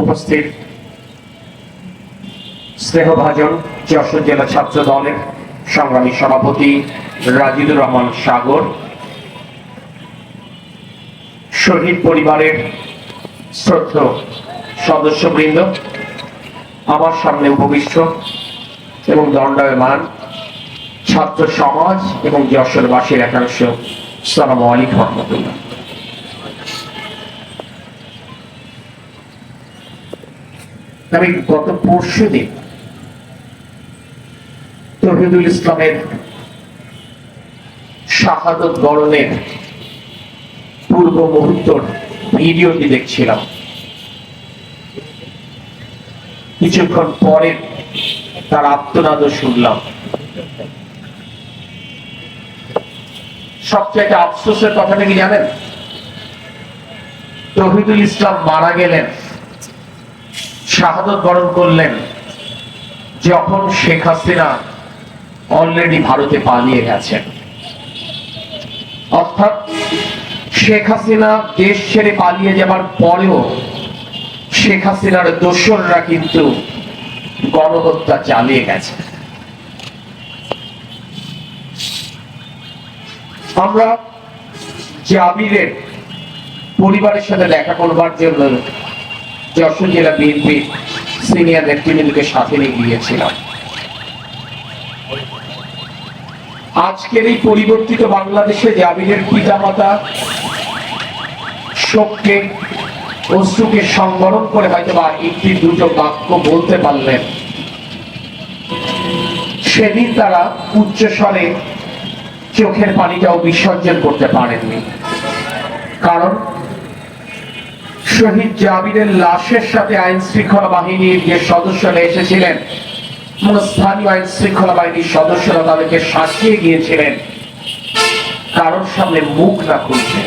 উপস্থিত স্নেহভাজন যশোর জেলা ছাত্র দলের সংগ্রামী সভাপতি রাজিদুর রহমান সাগর, শহীদ পরিবারের শ্রদ্ধ সদস্যবৃন্দ, আমার সামনে উপবিষ্ট এবং দণ্ডায়মান ছাত্র সমাজ এবং যশোরবাসীর একাংশ, সালাম আলাইকুম রহমতুল্লাহ। আমি গত পরশু দিন তহিদুল ইসলামের শাহাদত গরণের পূর্ব মুহূর্তর ভিডিওটি দেখছিলাম। কিছুক্ষণ পরে তার আত্মনাদ শুনলাম। সবচেয়ে আফসোসের কথাটা কি জানেন? তহিদুল ইসলাম মারা গেলেন শাহাদত বরণ করলেন, যখন শেখ হাসিনা অলরেডি ভারতে পালিয়ে গেছেন। অর্থাৎ শেখ হাসিনা দেশ ছেড়ে পালিয়ে যাবার পরেও শেখ হাসিনার দোসররা কিন্তু গণহত্যা চালিয়ে গেছে। আমরা জাবিরের পরিবারের সাথে দেখা করবার জন্য যশোর জেলা বিএনপি সিনিয়র নেতৃবৃন্দকে সাথে নিয়ে গিয়েছিলাম। আজকের এই পরিবর্তিত বাংলাদেশে জাবিরের পিতামাতা শোককে, অশ্রুকে সংবরণ করে হয়তো বা একটি দুটো বাক্য বলতে পারলেন। সেদিন তারা উচ্চ স্বরে চোখের পানিটাও বিসর্জন করতে পারেননি। কারণ শহীদ জাবিরের লাশের সাথে আইন শৃঙ্খলা বাহিনীর যে সদস্যরা এসেছিলেন স্থানীয় আইন শৃঙ্খলা বাহিনীর সদস্যরা তাদেরকে সাজিয়ে গিয়েছিলেন। কারোর সামনে মুখ না খুলছে।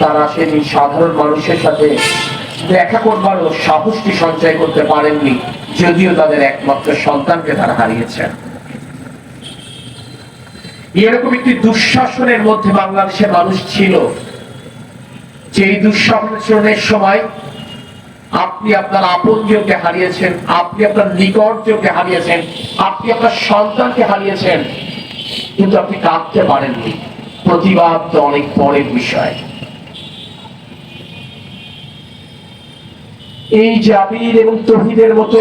তারা সেদিন সাধারণ মানুষের সাথে দেখা করবারও সাহসটি সঞ্চয় করতে পারেননি, যদিও তাদের একমাত্র সন্তানকে তারা হারিয়েছেন। এরকম একটি দুঃশাসনের মধ্যে বাংলাদেশের মানুষ ছিল। যে এই দুঃশাসনের সময় আপনি আপনার আপনজনকে হারিয়েছেন, আপনি আপনার নিকটজনকে হারিয়েছেন, আপনি আপনার সন্তানকে হারিয়েছেন, কিন্তু আপনি কাঁদতে পারেননি। প্রতিবাদ তো অনেক পরের বিষয়। এই জাবির এবং তহিদের মতো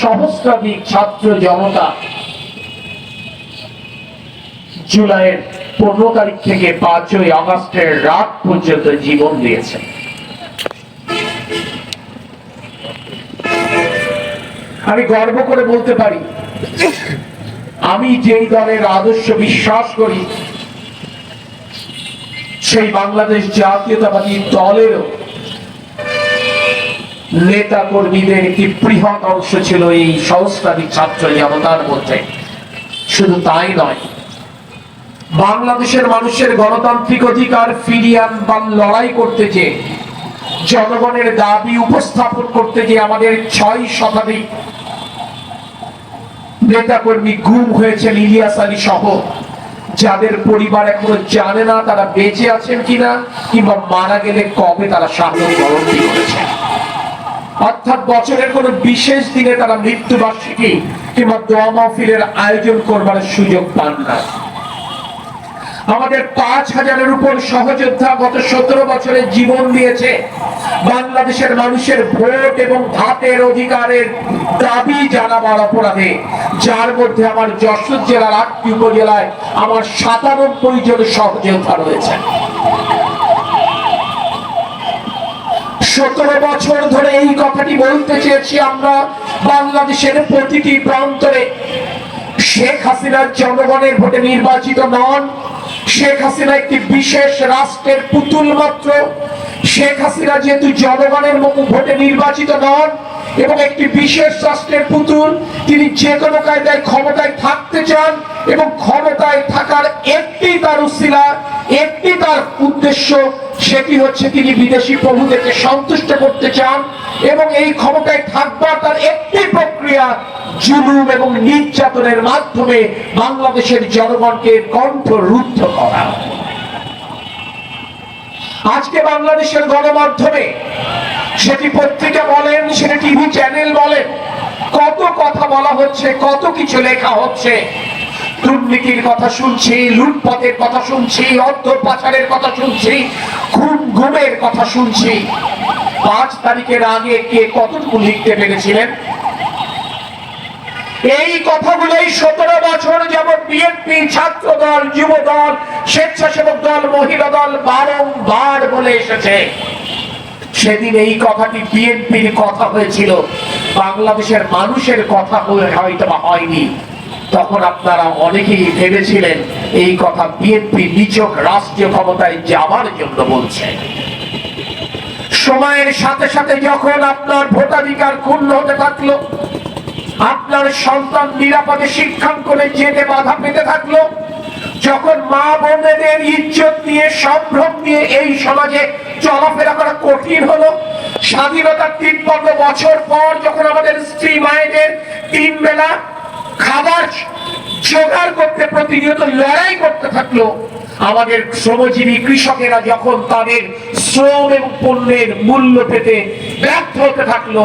সহস্রাধিক ছাত্র জনতা জুলাইয়ের পনেরো তারিখ থেকে পাঁচই আগস্টের রাত পর্যন্ত জীবন দিয়েছে। আমি গর্ব করে বলতে পারি, আমি যেই দলের আদর্শ বিশ্বাস করি, সেই বাংলাদেশ জাতীয়তাবাদী দলেরও নেতা কর্মীদের একটি বৃহৎ অংশ ছিল এই সহস্রাধিক ছাত্র জনতার মধ্যে। শুধু তাই নয় বাংলাদেশের মানুষের গণতান্ত্রিক অধিকার ফিরিয়ে আনবার লড়াই করতে যে, জনগণের দাবি উপস্থাপন করতে যে আমাদের ছয় শতাধিক নেতাকর্মী গুম হয়েছেন ইলিয়াস আলী সহ, যাদের পরিবার এখনও জানে না তারা বেঁচে আছেন কিনা, কিংবা মারা গেলে কবে তারা শাহাদত বরণ করেছেন। অর্থাৎ বছরের কোন বিশেষ দিনে তারা মৃত্যুবার্ষিকী কিংবা দোয়া মাহফিলের আয়োজন করবার সুযোগ পান না। আমাদের পাঁচ হাজারের উপর সহযোদ্ধা গত সতেরো বছরের জীবন দিয়েছে। বাংলাদেশের মানুষের ভোট এবং ভাতের অধিকারের দাবি জানাবার অপরাধে। যার মধ্যে আমার যশোর জেলার আটটি উপজেলায় আমার সাতানব্বই জন সহযোদ্ধা রয়েছে। সতেরো বছর ধরে এই কথাটি বলতে চেয়েছি আমরা বাংলাদেশের প্রতিটি প্রান্তরে। শেখ হাসিনার জনগণের ভোটে নির্বাচিত নন শেখ হাসিনা একটি বিশেষ রাষ্ট্রের পুতুল মাত্র। শেখ হাসিনা যেহেতু জনগণের মতো ভোটে নির্বাচিত নন এবং একটি বিশেষ রাষ্ট্রের পুতুল, তিনি যে কোনো কায়দায় ক্ষমতায় থাকতে চান এবং ক্ষমতায় থাকার একটি তার উশিলা একটি তার উদ্দেশ্য সেটি হচ্ছে তিনি বিদেশি প্রভুদেরকে সন্তুষ্ট করতে চান এবং এই ক্ষমতায় থাকবার তার একটি প্রক্রিয়া জুলুম এবং নির্যাতনের মাধ্যমে বাংলাদেশের জনগণকে কণ্ঠ রুদ্ধ করা। আজকে বাংলাদেশের গণমাধ্যমে সেটি পত্রিকা বলেন, সেটি টিভি চ্যানেল বলেন, কত কথা বলা হচ্ছে, কত কিছু লেখা হচ্ছে। দুর্নীতির কথা শুনছি লুটপাটের কথা শুনছি, অর্থ পাচারের কথা শুনছি, খুন গুমের কথা শুনছি। পাঁচ তারিখের আগে কে কতটুকু লিখতে পেরেছিলেন? এই কথাগুলোই সতেরো বছর যেমন বিএনপি ছাত্র দল যুব দল স্বেচ্ছাসেবক দল, মহিলা দল বারংবার বলে এসেছে। সেদিন এই কথাটি বিএনপির কথা হয়েছিল। বাংলাদেশের মানুষের কথা হয়তো বা হয়নি। তখন আপনারা অনেকেই ভেবেছিলেন এই কথা বিএনপি নিচক রাষ্ট্রীয় ক্ষমতায় যাওয়ার জন্য বলছে। সময়ের সাথে সাথে যখন আপনার ভোটাধিকার ক্ষুণ্ণ হতে থাকল আপনার সন্তান নিরাপদে শিক্ষাঙ্কনে যেতে বাধা পেতে থাকল। যখন মা বোনেদের ইজ্জত নিয়ে, সম্ভ্রম নিয়ে এই সমাজে চলাফেরা করা কঠিন হলো স্বাধীনতার তিপ্পান্ন বছর পর যখন আমাদের স্ত্রী মায়েদের তিন বেলা খাবার জোগাড় করতে, প্রতিনিয়ত লড়াই করতে থাকল, আমাদের শ্রমজীবী কৃষকেরা যখন তাদের শ্রম এবং পণ্যের মূল্য পেতে ব্যর্থ হতে থাকল,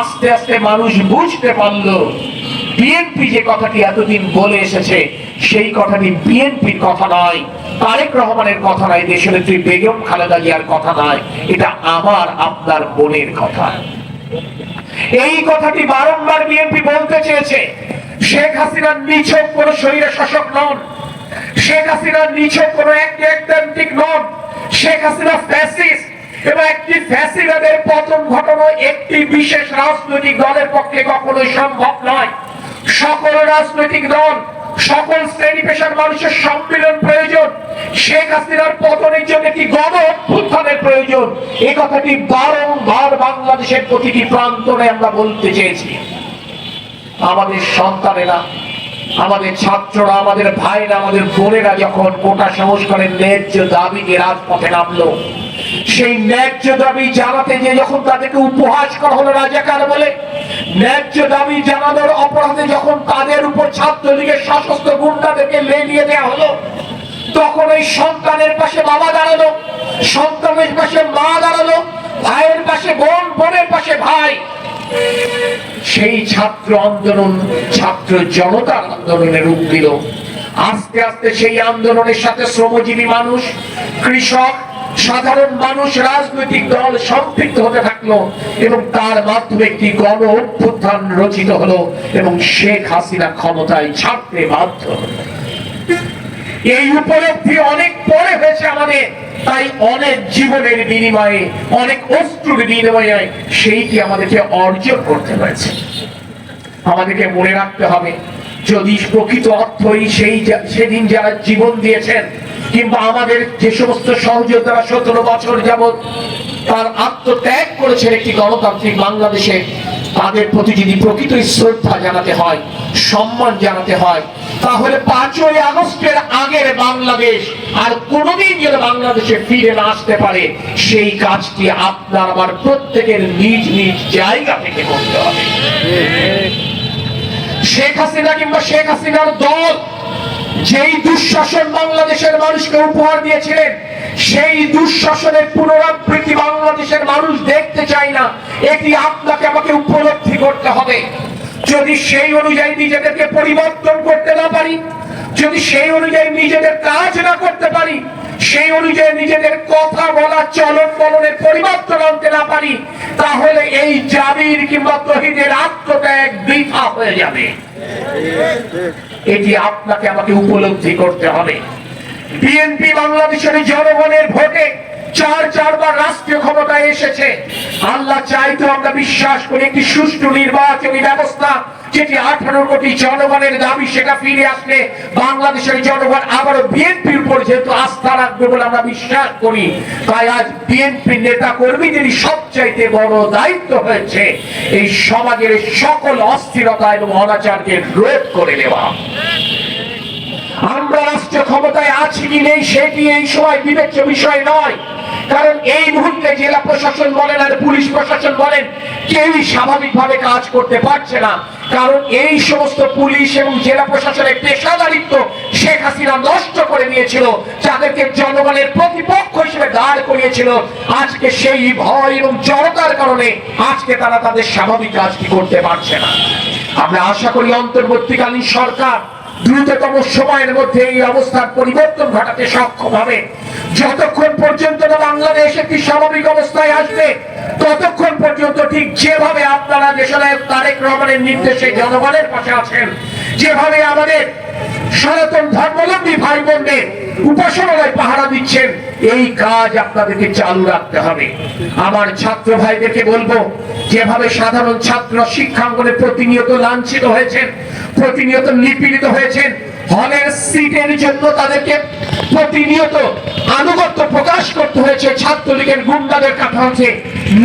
আস্তে আস্তে মানুষ বুঝতে পারল। বিএনপি যে কথাটি এতদিন বলে এসেছে, সেই কথাটি বিএনপির কথা নয়, তারেক রহমানের কথা নয়, দেশনেত্রী বেগম খালেদা জিয়ার কথা নয়, এটা আমার, আপনার বোনের কথা। এই কথাটি বারংবার বিএনপি বলতে চেয়েছে। শেখ হাসিনার নিছক কোন শরীরে শাসক নন। শেখ হাসিনার নিছক কোন একটি নন। শেখ হাসিনা ফ্যাসিস্ট এবং একটি ফ্যাসিবাদের পতন ঘটানো একটি বিশেষ রাজনৈতিক দলের পক্ষে কখনোই সম্ভব নয়। সকল রাজনৈতিক দল, সকল শ্রেণি পেশার মানুষের সম্মিলন প্রয়োজন। শেখ হাসিনার পতনের জন্য একটি গণ অভ্যুত্থানের প্রয়োজন? এই কথাটি বারংবার বাংলাদেশের প্রতিটি প্রান্তরে আমরা বলতে চেয়েছি। আমাদের সন্তানেরা আমাদের ছাত্ররা, আমাদের ভাইরা, আমাদের বোনেরা যখন কোটা সংস্কারের ন্যায্য দাবি নিয়ে রাজপথে নামলো, সেই ন্যায্য দাবি জানাতে যে যখন তাদেরকে উপহাস করা হলো রাজাকার বলে, ন্যায্য দাবি জানানোর অপরাধে যখন তাদের উপর ছাত্রলীগের সশস্ত্র গুন্ডাদেরকে লেলিয়ে দেওয়া হলো, তখন ওই সন্তানের পাশে বাবা দাঁড়াল, সন্তানের পাশে মা দাঁড়াল, ভাইয়ের পাশে বোন, বোনের পাশে ভাই সেই ছাত্র আন্দোলন, ছাত্র জনতার আন্দোলনের রূপ দিল। আস্তে আস্তে সেই আন্দোলনের সাথে শ্রমজীবী মানুষ, কৃষক, সাধারণ মানুষ, রাজনৈতিক দল সম্পৃক্ত হতে থাকল এবং তার মাধ্যমে একটি গণ অভ্যুত্থান রচিত হলো এবং শেখ হাসিনা ক্ষমতায় ছাড়তে বাধ্য এই উপলব্ধি অনেক পরে হয়েছে আমাদের। তাই অনেক জীবনের বিনিময়ে, অনেক অস্ত্রুর বিনিময়ে সেইটি আমাদেরকে অর্জন করতে হয়েছে। আমাদেরকে মনে রাখতে হবে, যদি প্রকৃত অর্থই সেই সেদিন যারা জীবন দিয়েছেন, কিংবা আমাদের যে সমস্ত সহযোদ্ধারা সতেরো বছর যাবৎ তার আত্মত্যাগ করেছেন একটি গণতান্ত্রিক বাংলাদেশে তাদের প্রতি যদি প্রকৃতই শ্রদ্ধা জানাতে হয়, সম্মান জানাতে হয়, তাহলে পাঁচই আগস্টের আগের বাংলাদেশ আর কোনোদিন যেন বাংলাদেশে ফিরে না আসতে পারে, সেই কাজটি আপনার আমার প্রত্যেকের নিজ নিজ জায়গা থেকে করতে হবে। শেখ হাসিনা কিংবা শেখ হাসিনার দল যেই দুঃশাসন বাংলাদেশের মানুষকে উপহার দিয়েছিলেন সেই দুঃশাসনের পুনরাবৃত্তি বাংলাদেশের মানুষ দেখতে চায় না, এটি আপনাকে আমাকে উপলব্ধি করতে হবে। যদি সেই অনুযায়ী নিজেদেরকে পরিবর্তন করতে না পারি, যদি সেই অনুযায়ী নিজেদের কাজ না করতে পারি, সেই অনুযায়ী নিজেদের কথা বলা চলন বলনের পরিবর্তন আনতে না পারি, তাহলে এই জাবির কিংবা তহিদের আত্মত্যাগ বৃথা হয়ে যাবে। এটি আপনাকে আমাকে উপলব্ধি করতে হবে। বিএনপি বাংলাদেশের জনগণের ভোটে চার চারবার রাষ্ট্রীয় ক্ষমতায় এসেছে। আল্লাহ চাইতো আমরা বিশ্বাস করি একটি সুষ্ঠু নির্বাচনী ব্যবস্থা, যেটি আঠারো কোটি জনগণের দাবি, সেটা ফিরে আসলে বাংলাদেশের জনগণ আবারও বিএনপির উপর যেহেতু আস্থা রাখবে বলে আমরা বিশ্বাস করি। তাই আজ বিএনপির নেতা কর্মীদেরই সবচাইতে বড় দায়িত্ব হয়েছে এই সমাজের সকল অস্থিরতা এবং অনাচারকে রোধ করে নেওয়া আমরা রাষ্ট্র ক্ষমতায় আছি কি নেই, সেটি এই সময় বিবেচ্য বিষয় নয়। কারণ এই মুহূর্তে জেলা প্রশাসন বলেন আর পুলিশ প্রশাসন বলেন, কেউই স্বাভাবিকভাবে কাজ করতে পারছে না। কারণ এই সমস্ত পুলিশ এবং জেলা প্রশাসনের পেশাদারিত্ব শেখ হাসিনা নষ্ট করে দিয়েছিল যাদেরকে জনগণের প্রতিপক্ষ হিসেবে দাঁড় করিয়েছিল। আজকে সেই ভয় এবং জড়তার কারণে আজকে তারা তাদের স্বাভাবিক কাজটি করতে পারছে না। আমরা আশা করি অন্তর্বর্তীকালীন সরকার দ্রুততম সময়ের মধ্যে এই অবস্থার পরিবর্তন ঘটাতে সক্ষম হবে। যতক্ষণ পর্যন্ত না বাংলাদেশ একটি স্বাভাবিক অবস্থায় আসবে, ততক্ষণ পর্যন্ত ঠিক যেভাবে আপনারা দেশনায়ক তারেক রহমানের নির্দেশে জনগণের পাশে আছেন, যেভাবে আমাদের সনাতন ধর্মাবলম্বী ভাই বোনদের উপাসনালয় পাহারা দিচ্ছেন, এই কাজ আপনাদেরকে চালু রাখতে হবে। আমার ছাত্র ভাইদেরকে বলব, যেভাবে সাধারণ ছাত্র শিক্ষাঙ্গনে প্রতিনিয়ত লাঞ্ছিত হয়েছেন প্রতিনিয়ত নিপীড়িত হয়েছেন। হলের সিটের জন্য তাদেরকে প্রতিনিয়ত আনুগত্য প্রকাশ করতে হয়েছে। ছাত্রলীগের গুন্ডাদের কাছে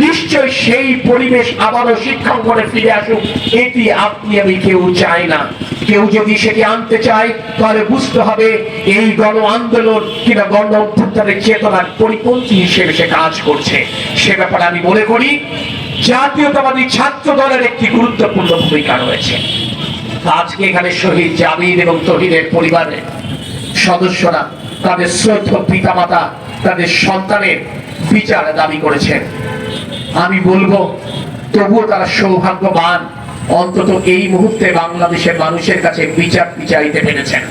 নিশ্চয় সেই পরিবেশ আবারও শিক্ষাঙ্গনে ফিরে আসুক। এটি আপনি আমি কেউ চাই না। কেউ যদি সেটি আনতে চায়, তাহলে বুঝতে হবে এই গণ আন্দোলন কিংবা গণ অভ্যুত্থানের চেতনার পরিপন্থী হিসেবে সে কাজ করছে। সে ব্যাপারে আমি মনে করি, জাতীয়তাবাদী ছাত্র দলের একটি গুরুত্বপূর্ণ ভূমিকা রয়েছে। আজকে এখানে শহীদ জামির এবং তহিদের পরিবারের সদস্যরা তাদের শ্রদ্ধ পিতামাতা, তাদের সন্তানের বিচার দাবি করেছেন। আমি বলব, তবুও তারা সৌভাগ্যবান, অন্তত এই মুহূর্তে বাংলাদেশের মানুষের কাছে বিচার বিচারিতে পেরেছেন।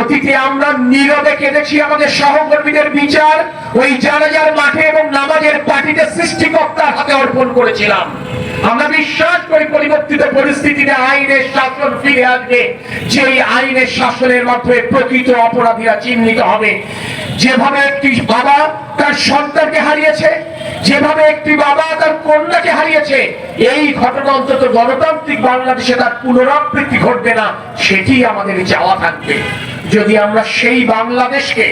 অতীতে আমরা নীরবে কেঁদেছি আমাদের সহকর্মীদের বিচার ওই জানাজার মাঠে এবং নামাজের পার্টিতে সৃষ্টিকর্তার হাতে অর্পণ করেছিলাম। আমরা বিশ্বাস করি পরিবর্তিত পরিস্থিতিতে আইনের শাসন ফিরে আসবে। যেই আইনের শাসনের মাধ্যমে প্রকৃত অপরাধীরা চিহ্নিত হবে। যেভাবে একটি বাবা তার সন্তানকে হারিয়েছে, যেভাবে একটি বাবা তার কন্যাকে হারিয়েছে, এই ঘটনা অন্তত গণতান্ত্রিক বাংলাদেশে তার পুনরাবৃত্তি ঘটবে না, সেটি আমাদের চাওয়া থাকবে। যদি আমরা সেই বাংলাদেশকে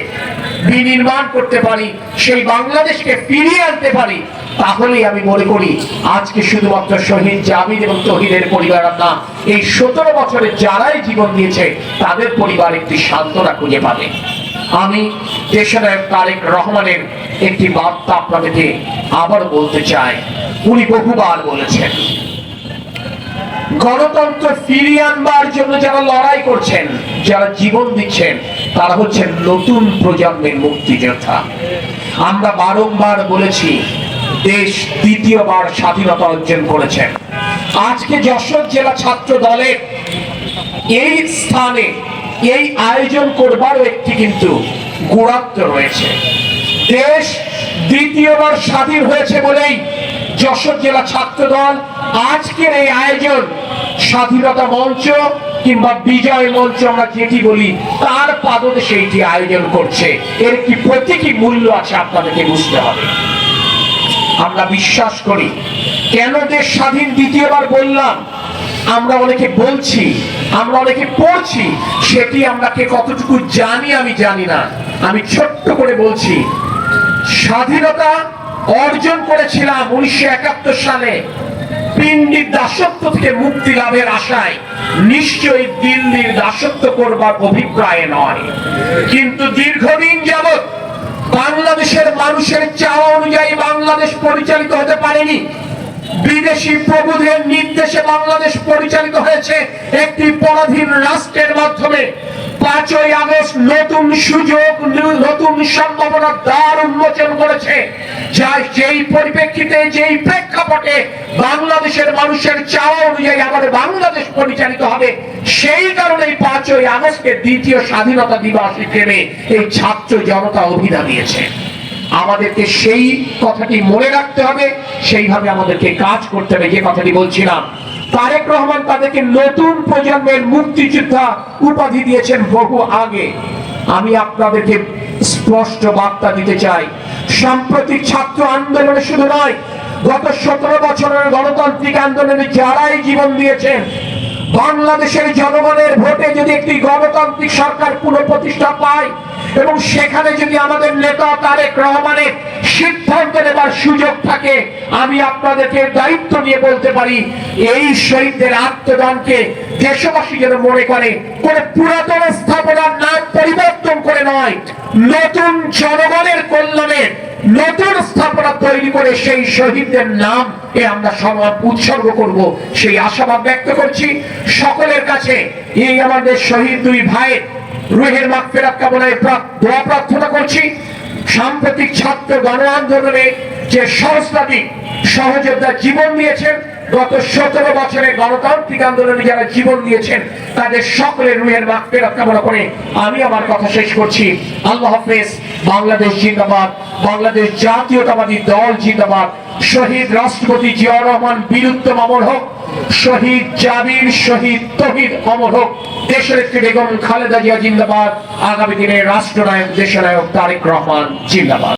বিনির্মাণ করতে পারি, সেই বাংলাদেশকে ফিরিয়ে আনতে পারি, তাহলেই আমি মনে করি আজকে শুধুমাত্র শহীদ জামিদ এবং তহিদের পরিবার না, এই সতেরো বছরে যারাই জীবন দিয়েছে, তাদের পরিবার একটি সান্ত্বনা খুঁজে পাবে। আমি দেশনায়ক তারেক রহমানের একটি বার্তা আপনাদেরকে আবার বলতে চাই। উনি বহুবার বলেছেন গণতন্ত্র ফিরিয়ে আনবার জন্য যারা লড়াই করছেন, যারা জীবন দিচ্ছেন, তারা হচ্ছেন নতুন প্রজন্মের মুক্তিযোদ্ধা। আমরা বারংবার বলেছি, দেশ দ্বিতীয়বার স্বাধীনতা অর্জন করেছেন। আজকে যশোর জেলা ছাত্র দলের এই স্থানে এই আয়োজন করবারও একটি কিন্তু গুণাত্ম রয়েছে। দেশ দ্বিতীয়বার স্বাধীন হয়েছে বলেই যশোর জেলা ছাত্র দল আজকের এই আয়োজন স্বাধীনতা মঞ্চ কিংবা বিজয় মঞ্চ আমরা যেটি বলি, তার পাদদেশে এটি আয়োজন করছে। এর একটি প্রতীকী মূল্য আছে আপনাদেরকে বুঝতে হবে। আমরা বিশ্বাস করি, কেন দেশ স্বাধীন দ্বিতীয়বার বললাম, আমরা অনেকে বলছি, আমরা অনেকে পড়ছি, সেটি আমরা কে কতটুকু জানি আমি জানি না। আমি ছোট্ট করে বলছি, স্বাধীনতা অর্জন করেছিলাম উনিশশো একাত্তর সালে। পিন্ডির দাসত্ব থেকে মুক্তি লাভের আশায় নিশ্চয়ই দিল্লির দাসত্ব করবার অভিপ্রায় নয়। কিন্তু দীর্ঘদিন যাবত বাংলাদেশের মানুষের চাওয়া অনুযায়ী বাংলাদেশ পরিচালিত হতে পারেনি। বিদেশি প্রভুদের নির্দেশে বাংলাদেশ পরিচালিত হয়েছে একটি পরাধীন রাষ্ট্রের মাধ্যমে। পাঁচই আগস্ট নতুন সুযোগ নতুন সম্ভাবনার দ্বার উন্মোচন করেছে। যা যেই পরিপ্রেক্ষিতে, যেই প্রেক্ষাপটে বাংলাদেশের মানুষের চাওয়া অনুযায়ী আমাদের বাংলাদেশ পরিচালিত হবে, সেই পাঁচই আগস্টকে দ্বিতীয় স্বাধীনতা দিবস হিসেবে এই ছাত্র জনতা অভিধা দিয়েছে। আমাদেরকে সেই কথাটি মনে রাখতে হবে, সেইভাবে আমাদেরকে কাজ করতে হবে, যে কথাটি বলছিলাম। তারেক রহমান তাদেরকে নতুন প্রজন্মের মুক্তিযোদ্ধা উপাধি দিয়েছেন বহু আগে। আমি আপনাদেরকে স্পষ্ট বার্তা দিতে চাই, সাম্প্রতিক ছাত্র আন্দোলনে শুধু নয়, গত সতেরো বছরের গণতান্ত্রিক আন্দোলনে যারাই জীবন দিয়েছেন, বাংলাদেশের জনগণের ভোটে যদি একটি গণতান্ত্রিক সরকার পুনঃপ্রতিষ্ঠা পায় এবং সেখানে যদি আমাদের নেতা তারেক রহমানের সিদ্ধান্ত নেবার সুযোগ থাকে, আমি আপনাদেরকে দায়িত্ব নিয়ে বলতে পারি, এই শহীদদের আত্মদানকে দেশবাসী যেন মনে করে, কোন পুরাতন স্থাপনার নাম পরিবর্তন করে নয়, নতুন জনগণের কল্যাণে নতুন স্থাপনা তৈরি করে সেই শহীদদের নাম এ আমরা সমাজ উৎসর্গ করব। সেই আশাবাদ ব্যক্ত করছি। সকলের কাছে এই আমাদের শহীদ দুই ভাইয়ের রুহের মাগফিরাত কামনায় দোয়া প্রার্থনা করছি। সাম্প্রতিক ছাত্র গণ আন্দোলনে যে সংস্থাটি সহযোদ্ধা জীবন দিয়েছেন গত সতেরো বছরে গণতান্ত্রিক আন্দোলনে যারা জীবন দিয়েছেন, তাদের সকলের রুহের মাগফিরাত কামনা করে আমি আমার কথা শেষ করছি। আল্লাহ হাফেজ, বাংলাদেশ জিন্দাবাদ। বাংলাদেশ জাতীয়তাবাদী দল জিন্দাবাদ। শহীদ রাষ্ট্রপতি জিয়া রহমান বীরুত্তম অমর হোক, শহীদ জাবির শহীদ তহিদ অমর হোক, দেশের একটি বেগম খালেদা জিয়া জিন্দাবাদ। আগামী দিনে রাষ্ট্রনায়ক, দেশনায়ক তারেক রহমান জিন্দাবাদ।